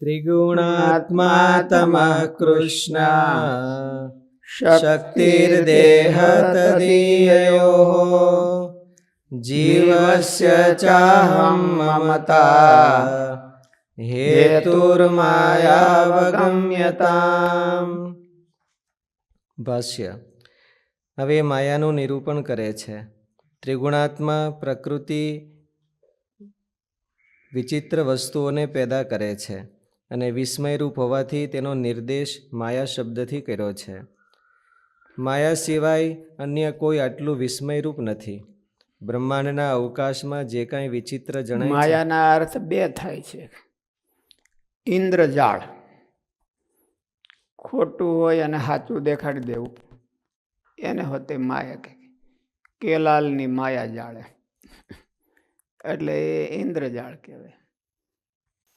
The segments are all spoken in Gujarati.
ત્રિગુણાત્મા तमः શક્તિર્દેહ તદીયયોः જીવસ્ય ચાહં મમતા હેતુર્માયાવગમ્યતામ ભાષ્ય હવે માયાનું નિરૂપણ કરે છે. ત્રિગુણાત્મા પ્રકૃતિ વિચિત્ર વસ્તુઓને પેદા કરે છે. અને વિસ્મયરૂપ હોવાથી તેનો નિર્દેશ માયા શબ્દથી કર્યો છે. માયા સિવાય અન્ય કોઈ આટલું વિસ્મયરૂપ નથી. બ્રહ્માંડના અવકાશમાં જે કાંઈ વિચિત્ર જણાય માયાના અર્થ બે થાય છે. ઇન્દ્રજાળ ખોટું હોય અને સાચું દેખાડી દેવું. એને હોતે માયા કે કેલાલની માયા જાળે. એટલે એ ઇન્દ્રજાળ કહેવાય.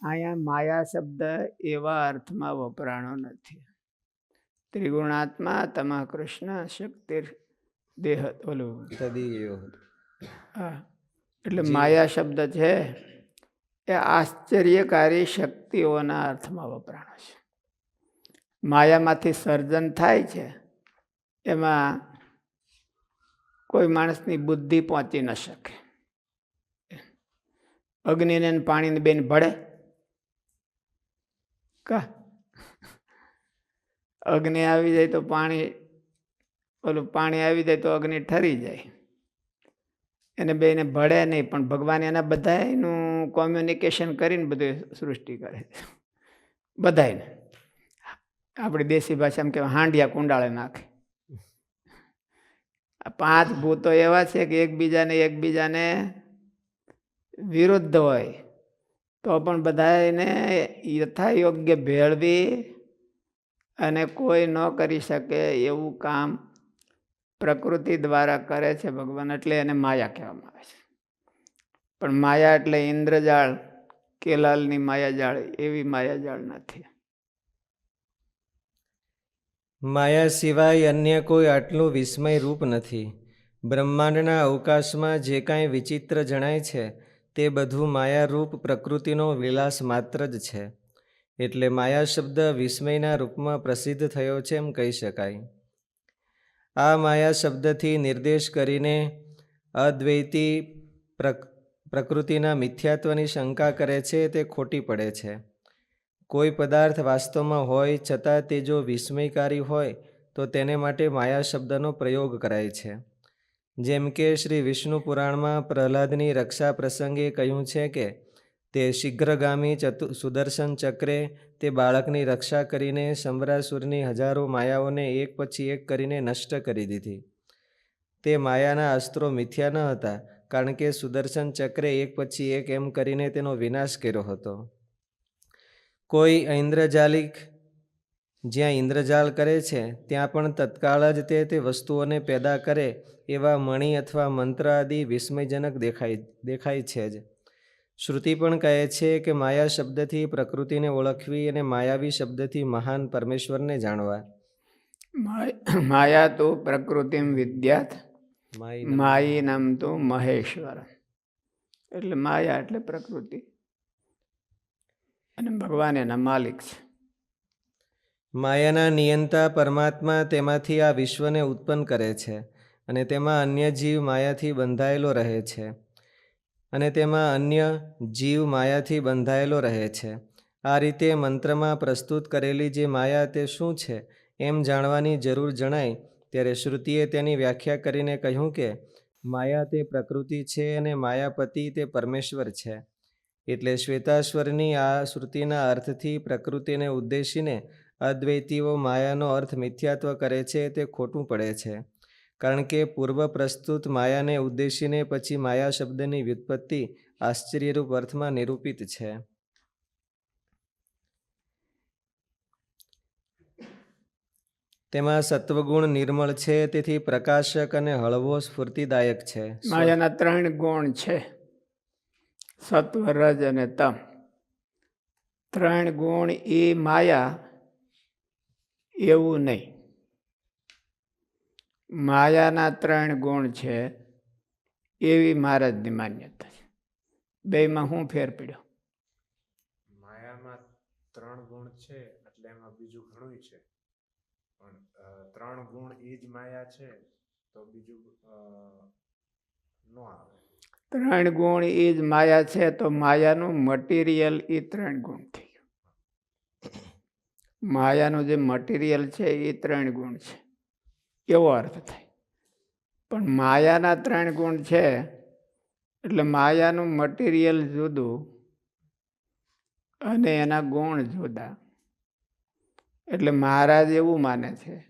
અહીંયા માયા શબ્દ એવા અર્થમાં વપરાણો નથી. ત્રિગુણાત્મા તમા કૃષ્ણ શક્તિ દેહ ઓલું. તદીયો હા એટલે માયા શબ્દ છે એ આશ્ચર્યકારી શક્તિઓના અર્થમાં વપરાણો છે. માયામાંથી સર્જન થાય છે એમાં કોઈ માણસની બુદ્ધિ પહોંચી ન શકે. અગ્નિને પાણીને બેન ભળે કા? અગ્નિ આવી જાય તો પાણી, ઓલું પાણી આવી જાય તો અગ્નિ ઠરી જાય. એને બેને ભળે નહીં, પણ ભગવાન એના બધાનું કોમ્યુનિકેશન કરીને બધું સૃષ્ટિ કરે. છે બધાયને. આપણી દેશી ભાષામાં કહેવાય હાંડિયા કુંડાળે નાખે. આ પાંચ ભૂતો એવા છે કે એકબીજાને એકબીજાને વિરુદ્ધ હોય. તો પણ બધા એને યથાયોગ્ય ભેળવી અને કોઈ ન કરી શકે એવું કામ પ્રકૃતિ દ્વારા કરે છે ભગવાન, એટલે એને માયા કહેવામાં આવે છે. પણ માયા એટલે ઇન્દ્રજાળ, કેલાલની માયાજાળ, એવી માયાજાળ નથી. માયા સિવાય અન્ય કોઈ આટલું વિસ્મય રૂપ નથી. બ્રહ્માંડના અવકાશમાં જે કાંઈ વિચિત્ર જણાય છે તે બધું માયારૂપ પ્રકૃતિનો વિલાસ માત્ર જ છે. એટલે માયા શબ્દ વિસ્મયના રૂપમાં પ્રસિદ્ધ થયો છે એમ કહી શકાય. આ માયા શબ્દથી નિર્દેશ કરીને અદ્વૈતી પ્રક, પ્રકૃતિના મિથ્યાત્વની શંકા કરે છે તે ખોટી પડે છે. કોઈ પદાર્થ વાસ્તવમાં હોય છતાં તે જો વિસ્મયકારી હોય તો તેને માટે માયા શબ્દનો પ્રયોગ કરાય છે. જેમ કે શ્રી વિષ્ણુ પુરાણમાં પ્રહલાદની રક્ષા પ્રસંગે કહ્યું છે કે, તે શીઘ્રગામી ચતુ, સુદર્શન ચક્રે તે બાળકની રક્ષા કરીને સમરાસુરની હજારો માયાઓને એક પછી એક કરીને નષ્ટ કરી દીધી. તે માયાના અસ્ત્રો મિથ્યા ન હતા, કારણ કે સુદર્શન ચક્રે એક પછી એક એમ કરીને તેનો વિનાશ કર્યો હતો. કોઈ ઐન્દ્રજાલિક જ્યાં ઇન્દ્રજાલ કરે છે ત્યાં પણ તત્કાળ જ તે તે વસ્તુઓને પેદા કરે એવા મણિ અથવા મંત્ર આદિ વિસ્મયજનક દેખાય દેખાય છે જ. શ્રુતિ પણ કહે છે કે માયા શબ્દથી પ્રકૃતિને ઓળખવી અને માયાવી શબ્દથી મહાન પરમેશ્વરને જાણવા. માયા તો પ્રકૃતિમ વિદ્યાત માય માયી નામ તો મહેશ્વર. એટલે માયા એટલે પ્રકૃતિ. અને ભગવાન એના માલિક છે. માયાના નિયંતા પરમાત્મા તેમાંથી આ વિશ્વને ઉત્પન્ન કરે છે અને તેમાં અન્ય જીવ માયાથી બંધાયેલો રહે છે. અને તેમાં અન્ય જીવ માયાથી બંધાયેલો રહે છે. આ રીતે મંત્રમાં પ્રસ્તુત કરેલી જે માયા તે શું છે એમ જાણવાની જરૂર જણાય ત્યારે શ્રુતિએ તેની વ્યાખ્યા કરીને કહ્યું કે, માયા તે પ્રકૃતિ છે અને માયાપતિ તે પરમેશ્વર છે. એટલે શ્વેતાશ્વરની આ શ્રુતિના અર્થથી પ્રકૃતિને ઉદ્દેશીને અદ્વૈતીઓ માયાનો અર્થ મિથ્યાત્વ કરે છે તે ખોટું પડે છે. કારણ કે પૂર્વ પ્રસ્તુત માયાને ઉદ્દેશીને પછી માયા શબ્દની વ્યુત્પત્તિ આશ્ચર્યરૂપ અર્થમાં નિરૂપિત છે. તેમાં સત્વગુણ નિર્મળ છે, તેથી પ્રકાશક અને હળવો સ્ફૂર્તિદાયક છે. માયાના ત્રણ ગુણ છે. સત્વ રજ અને તમ. ત્રણ ગુણ એ માયા એવું નહીં. માયાના ત્રણ ગુણ છે એવી મહારાજની માન્યતા છે. બેમાં હું ફેર પડ્યો? માયામાં ત્રણ ગુણ છે એટલે એમાં બીજું ઘણું છે. પણ ત્રણ ગુણ એ જ માયા છે તો બીજું નો આવે. ત્રણ ગુણ એ જ માયા છે તો માયાનું મટીરિયલ એ ત્રણ ગુણ થઈ ગયું. માયાનું જે મટીરિયલ છે એ ત્રણ ગુણ છે. એવો અર્થ થાય? પણ માયાના ત્રણ ગુણ છે, એટલે માયાનું મટીરિયલ જુદું અને એના ગુણ જુદા. એટલે મહારાજ એવું માને છે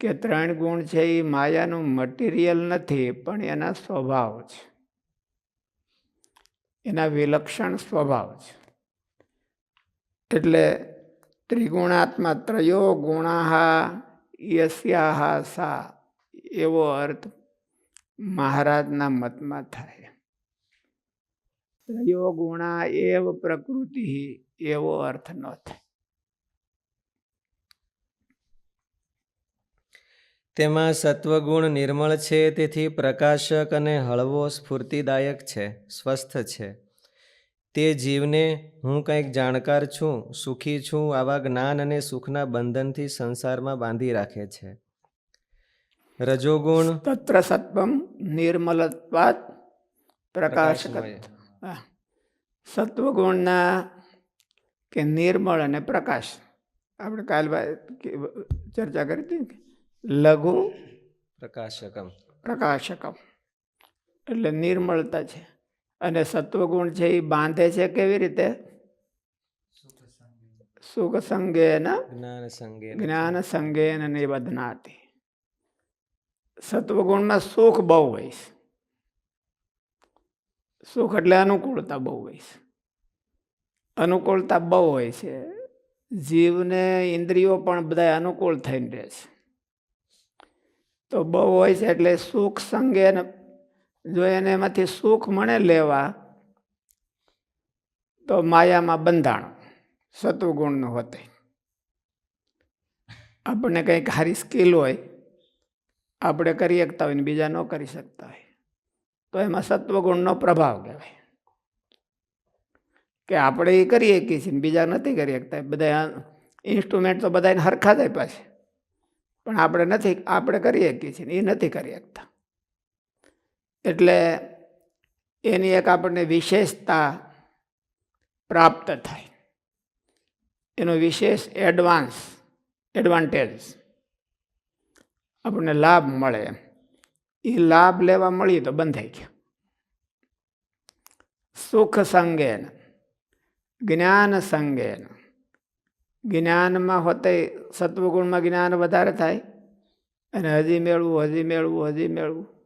કે ત્રણ ગુણ છે એ માયાનું મટીરિયલ નથી, પણ એના સ્વભાવ છે. એના વિલક્ષણ સ્વભાવ છે. એટલે ત્રિગુણાત્મા ત્રયો ગુણાહા યસ્યાહા સા, એવો અર્થ મહારાજના મતમાં થાય. ત્રયો ગુણા એવ પ્રકૃતિ, એવો અર્થ ન થાય. તેમાં સત્વગુણ નિર્મળ છે, તેથી પ્રકાશક અને હળવો સ્ફૂર્તિદાયક છે, સ્વસ્થ છે. તે જીવને હું કંઈક જાણકાર છું સુખી છું આવા જ્ઞાન અને સુખના બંધનથી સંસારમાં બાંધી રાખે છે. રજોગુણ તત્ર સત્વમ નિર્મલત્વાત પ્રકાશક. સત્વગુણના કે નિર્મળ અને પ્રકાશ. આપણે કાલ કે- ચર્ચા કરી હતી લઘુ પ્રકાશકમ. પ્રકાશકમ. એટલે નિર્મળતા છે. અને સત્વગુણ છે એ બાંધે છે કેવી રીતે? સુખ સંગેન જ્ઞાન સંગે જ્ઞાન સંગેન નિબધનાતી. સત્વગુણમાં સુખ બહુ હોય છે સુખ એટલે અનુકૂળતા બહુ હોય છે અનુકૂળતા બહુ હોય છે. જીવને ઇન્દ્રિયો પણ બધા અનુકૂળ થઈને રહે છે. તો બહુ હોય છે એટલે સુખ સંગે જો એને એમાંથી સુખ મળે લેવા, તો માયામાં બંધાણ સત્વગુણનું હોતે. આપણને કંઈક સારી સ્કિલ હોય, આપણે કરી શકતા હોય ને બીજા ન કરી શકતા હોય, તો એમાં સત્વગુણનો પ્રભાવ કહેવાય. કે આપણે એ કરી શકીએ છીએ બીજા નથી કરી શકતા. બધા ઇન્સ્ટ્રુમેન્ટ તો બધાને હરખા જ આપ્યા છે. પણ આપણે નથી, આપણે કરી શકીએ છીએ એ નથી કરી શકતા. એટલે એની એક આપણને વિશેષતા પ્રાપ્ત થાય. એનો વિશેષ એડવાન્સ એડવાન્ટેજ આપણને લાભ મળે. એમ એ લાભ લેવા મળીએ તો બંધાઈ ગયા. સુખ સંગેન, જ્ઞાન સંગેન. જ્ઞાનમાં હોતે સત્વગુણમાં જ્ઞાન વધારે થાય. અને હજી મેળવું હજી મેળવું હજી મેળવું.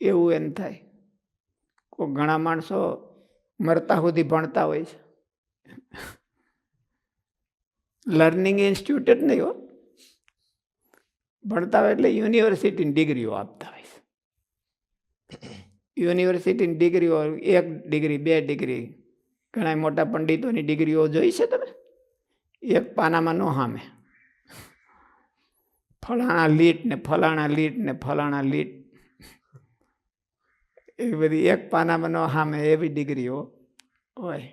એવું એમ થાય. કોઈ ઘણા માણસો મરતા સુધી ભણતા હોય છે. લર્નિંગ ઇન્સ્ટિટ્યૂટ જ નહીં હો. ભણતા હોય એટલે યુનિવર્સિટીની ડિગ્રીઓ આપતા હોય છે. યુનિવર્સિટીની ડિગ્રીઓ એક ડિગ્રી બે ડિગ્રી ઘણા મોટા પંડિતોની ડિગ્રીઓ જોઈ છે તમે? એક પાનામાં નો સામે ફલાણા લીટ ને ફલાણા લીટ ને ફલાણા લીટ. એવી બધી એક પાનામાં નો સામે એવી ડિગ્રીઓ હોય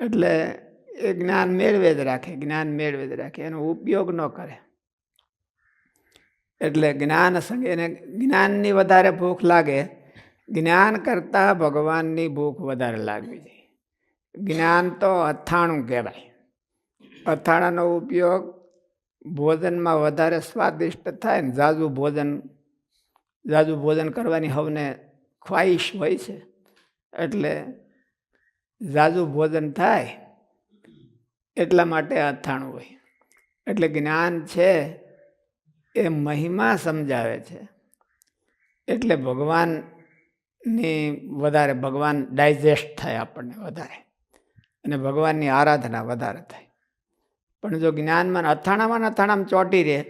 એટલે એ જ્ઞાન મેળવે જ રાખે, જ્ઞાન મેળવે જ રાખે, એનો ઉપયોગ ન કરે. એટલે જ્ઞાન સંગે એને જ્ઞાનની વધારે ભૂખ લાગે, જ્ઞાન કરતાં ભગવાનની ભૂખ વધારે લાગવી જોઈએ. જ્ઞાન તો અથાણું કહેવાય. અથાણાનો ઉપયોગ ભોજનમાં વધારે સ્વાદિષ્ટ થાય ને ઝાઝું ભોજન ઝાઝું ભોજન કરવાની હવને ખ્વાહિશ હોય છે. એટલે ઝાઝું ભોજન થાય એટલા માટે અથાણું હોય. એટલે જ્ઞાન છે એ મહિમા સમજાવે છે. એટલે ભગવાનની વધારે, ભગવાન ડાયજેસ્ટ થાય આપણને વધારે અને ભગવાનની આરાધના વધારે થાય. પણ જો જ્ઞાનમાં અથાણામાં અથાણામાં ચોંટી રહે,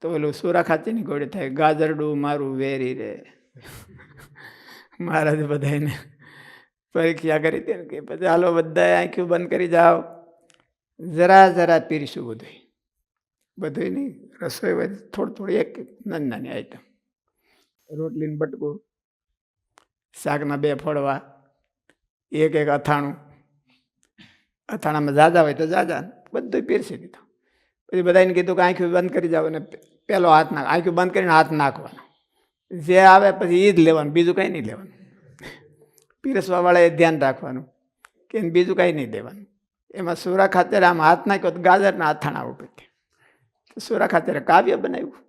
તો ઓલું સુરાખાચીની ગોળી થાય, ગાજરડું મારું વેરી રે. મહારાજ બધાને પરીક્ષા કરી હતી કે પછી હાલો બધા આંખ્યું બંધ કરી જાઓ. જરા જરા પીરશું બધું બધું નહીં, રસોઈ બધી થોડી થોડી એક નાની નાની આઈટમ રોટલીનું બટકું, શાકના બે ફળવા એક એક અથાણું. અથાણામાં જાજા હોય તો જાજા બધું પીરસી દીધું. પછી બધાને કીધું કે આંખ્યું બંધ કરી જાવ અને પહેલો હાથ નાખ, આંખ્યું બંધ કરીને હાથ નાખવાનો. જે આવે પછી એ જ લેવાનું, બીજું કંઈ નહીં લેવાનું. પીરસવાવાળાએ ધ્યાન રાખવાનું કે બીજું કાંઈ નહીં દેવાનું. એમાં સુરા ખાતર આમ હાથ નાખ્યો તો ગાજરના અથાણા ઉપરથી સુરા ખાતરે કાવ્ય બનાવ્યું.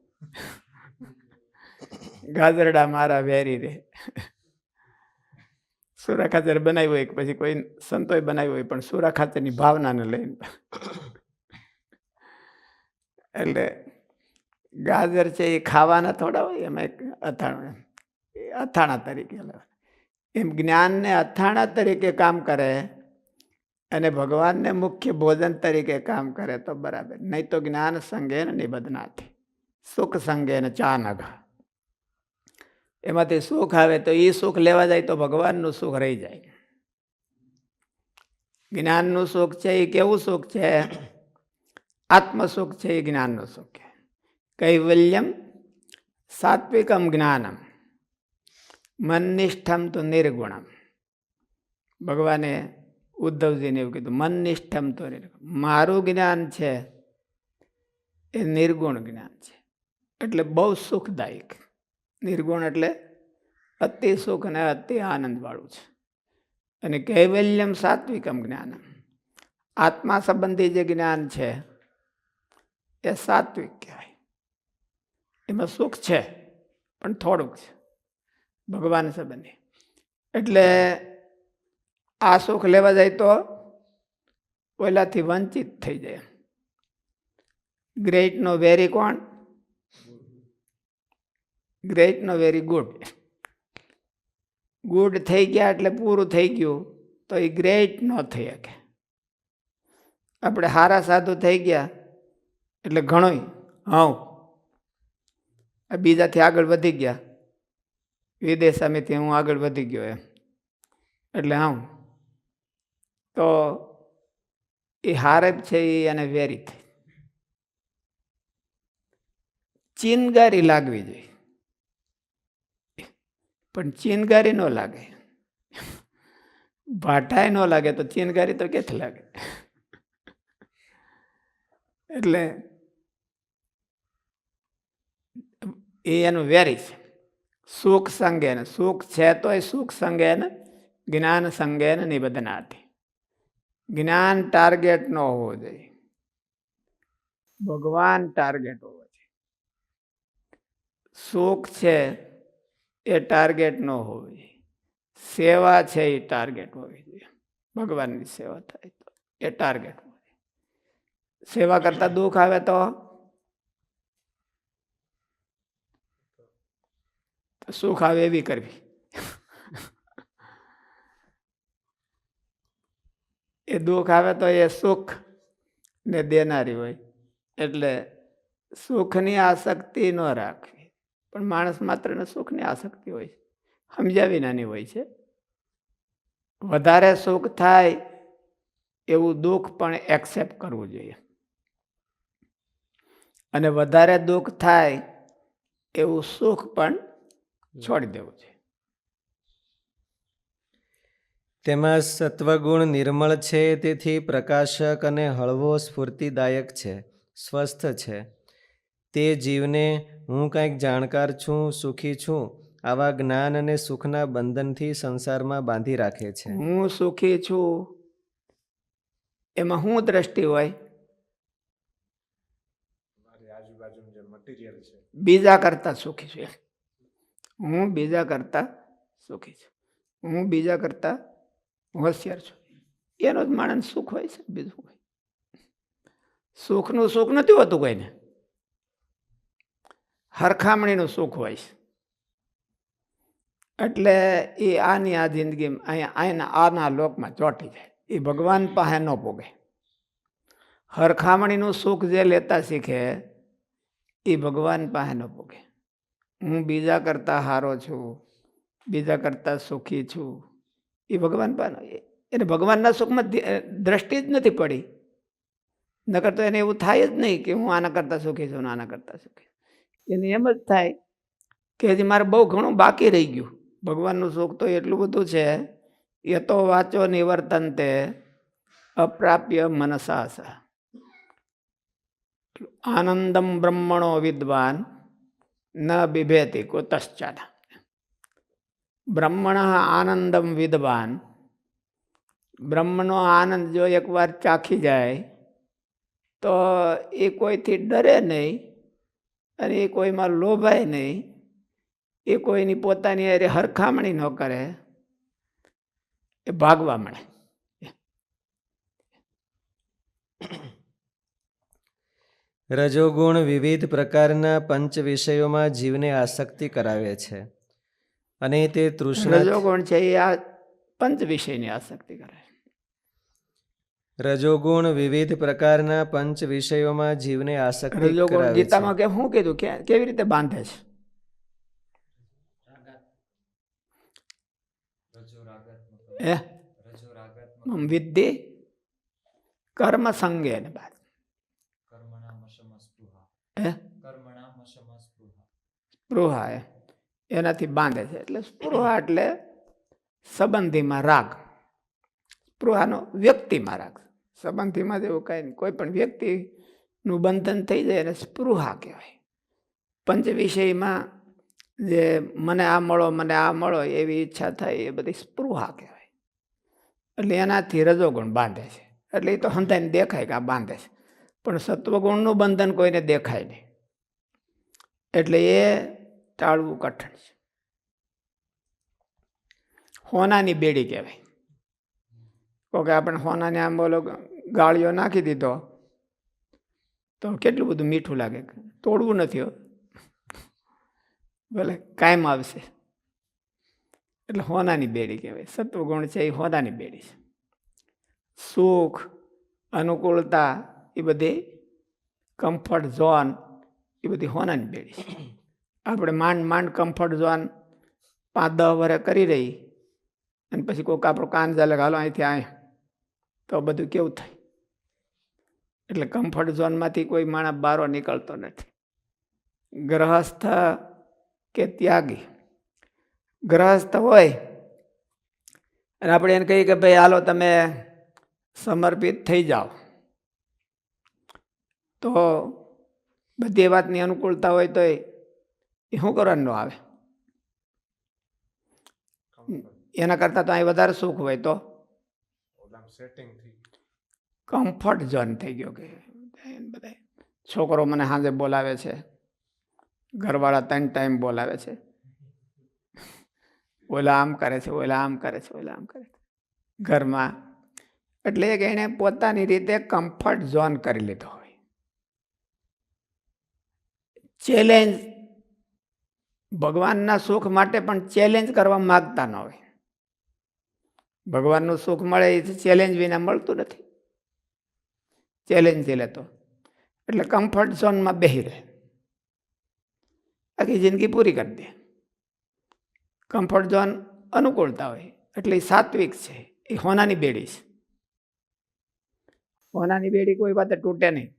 ગાજરડા મારા વેરી રે. સુરા ખાતર બનાવ્યું હોય પછી કોઈ સંતોએ બનાવ્યું હોય પણ સુરા ખાતરની ભાવનાને લઈને. એટલે ગાજર છે એ ખાવાના થોડા હોય, એમાં એક અથાણું અથાણા તરીકે એમ જ્ઞાનને અથાણા તરીકે કામ કરે અને ભગવાનને મુખ્ય ભોજન તરીકે કામ કરે તો બરાબર. નહીં તો જ્ઞાન સંગે નિબધનાથી. સુખ સંગે ને ચા એમાંથી સુખ આવે તો એ સુખ લેવા જાય તો ભગવાનનું સુખ રહી જાય. જ્ઞાનનું સુખ છે એ કેવું સુખ છે? આત્મ સુખ છે એ જ્ઞાનનું સુખ છે. કૈવલ્યમ સાત્વિકમ જ્ઞાનમ મનનિષ્ઠમ તો નિર્ગુણમ ભગવાને ઉદ્ધવજીને એવું કીધું મનનિષ્ઠમ તો નિર્ગુણ મારું જ્ઞાન છે એ નિર્ગુણ જ્ઞાન છે એટલે બહુ સુખદાયક નિર્ગુણ એટલે અતિ સુખ અને અતિ આનંદવાળું છે અને કૈવલ્યમ સાત્વિકમ જ્ઞાનમ આત્મા સંબંધી જે જ્ઞાન છે એ સાત્વિક કહેવાય એમાં સુખ છે, પણ થોડુંક છે. ભગવાન સંબંધી એટલે આ સુખ લેવા જાય તો ઓલાથી વંચિત થઈ જાય ગ્રેટનો વેરી કોણ? ગ્રેટનો વેરી ગુડ ગુડ થઈ ગયા એટલે પૂરું થઈ ગયું, તો એ ગ્રેટ ન થઈ શકે. આપણે હારા સાધુ થઈ ગયા એટલે ઘણોય હં બીજાથી આગળ વધી ગયા. વિદેશ સામેથી હું આગળ વધી ગયો એમ. એટલે હા તો એ હારે જ છે એ એને વેરી થઈ. ચીનગારી લાગવી જોઈએ. પણ ચીનગારી ન લાગે. ભાટાય ન લાગે તો ચીનગારી તો કેથી લાગે? એટલે એ એનું વેરી છે. સુખ સંગેન, સુખ છે તો એ સુખ સંગેન, જ્ઞાન સંગેન નિબધનાથી જ્ઞાન ટાર્ગેટ ન હોવો જોઈએ. ભગવાન ટાર્ગેટ હોવો જોઈએ. સુખ છે એ ટાર્ગેટ ન હોવી જોઈએ. સેવા છે એ ટાર્ગેટ હોવી જોઈએ. ભગવાનની સેવા થાય તો એ ટાર્ગેટ સેવા કરતા દુઃખ આવે તો સુખ આવે એવી કરવી. એ દુઃખ આવે તો એ સુખ ને દેનારી હોય. એટલે સુખની આસક્તિ ન રાખવી. પણ માણસ માત્રને સુખની આસક્તિ હોય છે. સમજાવી નાની હોય છે. વધારે સુખ થાય એવું દુઃખ પણ એક્સેપ્ટ કરવું જોઈએ. અને વધારે દુઃખ થાય એવું સુખ પણ છોડી દેવું છે. તેમાં સત્વગુણ નિર્મળ છે તેથી પ્રકાશક અને હળવો સ્ફૂર્તિદાયક છે સ્વસ્થ છે. તે જીવને હું કંઈક જાણકાર છું સુખી છું આવા જ્ઞાન અને સુખના બંધનથી સંસારમાં બાંધી રાખે છે. હું સુખી છું. એમાં શું દ્રષ્ટિ હોય? બીજા કરતાં સુખી છું. હું બીજા કરતાં સુખી છું. હું બીજા કરતાં હોશિયાર છું. એનો જ માણસ સુખ હોય છે, બીજું હોય સુખનું સુખ નથી હોતું કોઈને. હરખામણીનું સુખ હોય છે. એટલે એ આની આ જિંદગી અહીંયા અહીંના આના લોકમાં ચોંટી જાય. એ ભગવાન પાસે ન પોગે. હરખામણીનું સુખ જે લેતા શીખે, એ ભગવાન પાસે ન પોગે. હું બીજા કરતાં હારો છું, બીજા કરતાં સુખી છું. એ ભગવાન પણ, એને ભગવાનના સુખમાં દ્રષ્ટિ જ નથી પડી. નકર તો એને એવું થાય જ નહીં કે હું આના કરતાં સુખી છું આના કરતાં સુખી. એને એમ જ થાય કે હજી મારે બહુ ઘણું બાકી રહી ગયું. ભગવાનનું સુખ તો એટલું બધું છે, એ તો વાંચો નિવર્તન તે, અપ્રાપ્ય મનસા સહ આનંદમ બ્રહ્મણો વિદ્વાન ન બિભેતિ કુતશ્ચન બ્રહ્મણ આનંદમ વિદ્વાન બ્રહ્મનો આનંદ જો એકવાર ચાખી જાય તો એ કોઈથી ડરે નહીં અને એ કોઈમાં લોભાય નહીં એ કોઈની પોતાની અરે હરખામણી ન કરે એ ભાગવા મળે રજોગુણ વિવિધ પ્રકારના પંચ વિષયોમાં જીવને આસક્તિ કરાવે છે. અને તે તૃષ્ણ રજોગુણ છે એ આ પંચ વિષયની આસક્તિ કરે રજોગુણ વિવિધ પ્રકારના પંચ વિષયોમાં જીવને આસક્તિ રજોગુણ કરાવે ગીતામાં કે શું કીધું કે કેવી રીતે બાંધે છે? એ વિદ્ધિ કર્મ સંગે ને બાદ હે? સ્પૃહા. એ. એનાથી બાંધે છે. એટલે સ્પૃહા એટલે સંબંધીમાં રાગ. સ્પૃહાનો વ્યક્તિમાં રાગ. સંબંધીમાં જેવું કાંઈ નહીં. કોઈ પણ વ્યક્તિનું બંધન થઈ જાય એને સ્પૃહા કહેવાય. પંચ વિષયમાં જે મને આ મળો મને આ મળો એવી ઈચ્છા થાય એ બધી સ્પૃહા કહેવાય. એટલે એનાથી રજોગુણ બાંધે છે. એટલે એ તો હંધાઈને દેખાય કે આ બાંધે છે. પણ સત્વગુણનું બંધન કોઈને દેખાય નહીં. એટલે એ ટાળવું કઠણ છે. હોનાની બેડી કહેવાય. કોકે આપણે હોનાને આમ બોલો ગાળીઓ નાખી દીધો, તો કેટલું બધું મીઠું લાગે? તોડવું નથી ભલે કાયમ આવશે. એટલે હોનાની બેડી કહેવાય. સત્વગુણ છે એ હોનાની બેડી છે. સુખ, અનુકૂળતા એ બધી કમ્ફર્ટ ઝોન એ બધી હોનાની બેડી છે. આપણે માંડ માંડ કમ્ફર્ટ ઝોન પાંચ દસ વર્ષ કરી રહી અને પછી કોઈક આપણો કાન ચાલે હાલો અહીંથી આય. તો બધું કેવું થાય? એટલે કમ્ફર્ટ ઝોનમાંથી કોઈ માણસ બારો નીકળતો નથી. ગ્રહસ્થ કે ત્યાગી? ગ્રહસ્થ હોય અને આપણે એને કહીએ કે ભાઈ હાલો તમે સમર્પિત થઈ જાઓ. તો બધી વાતની અનુકૂળતા હોય તો એ શું કરવાનું ન આવે? એના કરતાં તો અહીં વધારે સુખ હોય તો? કમ્ફર્ટ ઝોન થઈ ગયો. કે બધા છોકરો મને સાંજે બોલાવે છે. ઘરવાળા ત્રણ ટાઈમ બોલાવે છે. ઓલા આમ કરે છે ઓલા આમ કરે છે ઓલા આમ કરે છે. ઘરમાં. એટલે કે એણે પોતાની રીતે કમ્ફર્ટ ઝોન કરી લીધો હોય ચેલેન્જ ભગવાનના સુખ માટે પણ ચેલેન્જ કરવા માગતા ન હોય. ભગવાનનું સુખ મળે એ ચેલેન્જ વિના મળતું નથી. ચેલેન્જ લેતો એટલે કમ્ફર્ટ ઝોનમાં બેહી રહે. આખી જિંદગી પૂરી કરી દે. કમ્ફર્ટ ઝોન અનુકૂળતા હોય, એટલે એ સાત્વિક છે, એ હોનાની બેડી છે. હોનાની બેડી કોઈ વાતે તૂટે નહીં.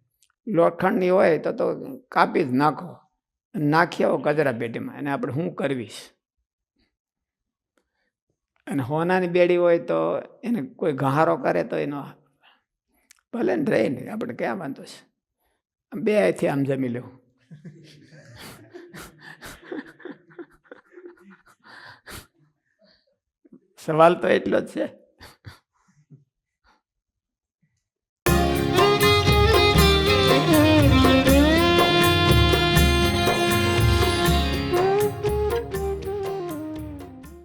લોખંડની હોય તો તો કાપી જ નાખો. નાખી આવો કચરા પેટીમાં અને આપણે હું કરવીશ? અને હોનાની બેડી હોય તો એને કોઈ ગહારો કરે તો એનો ભલે ને રહે નહીં, આપણે ક્યાં વાંધો છે? બે અહીંથી આમ જમી લેવું. સવાલ તો એટલો જ છે.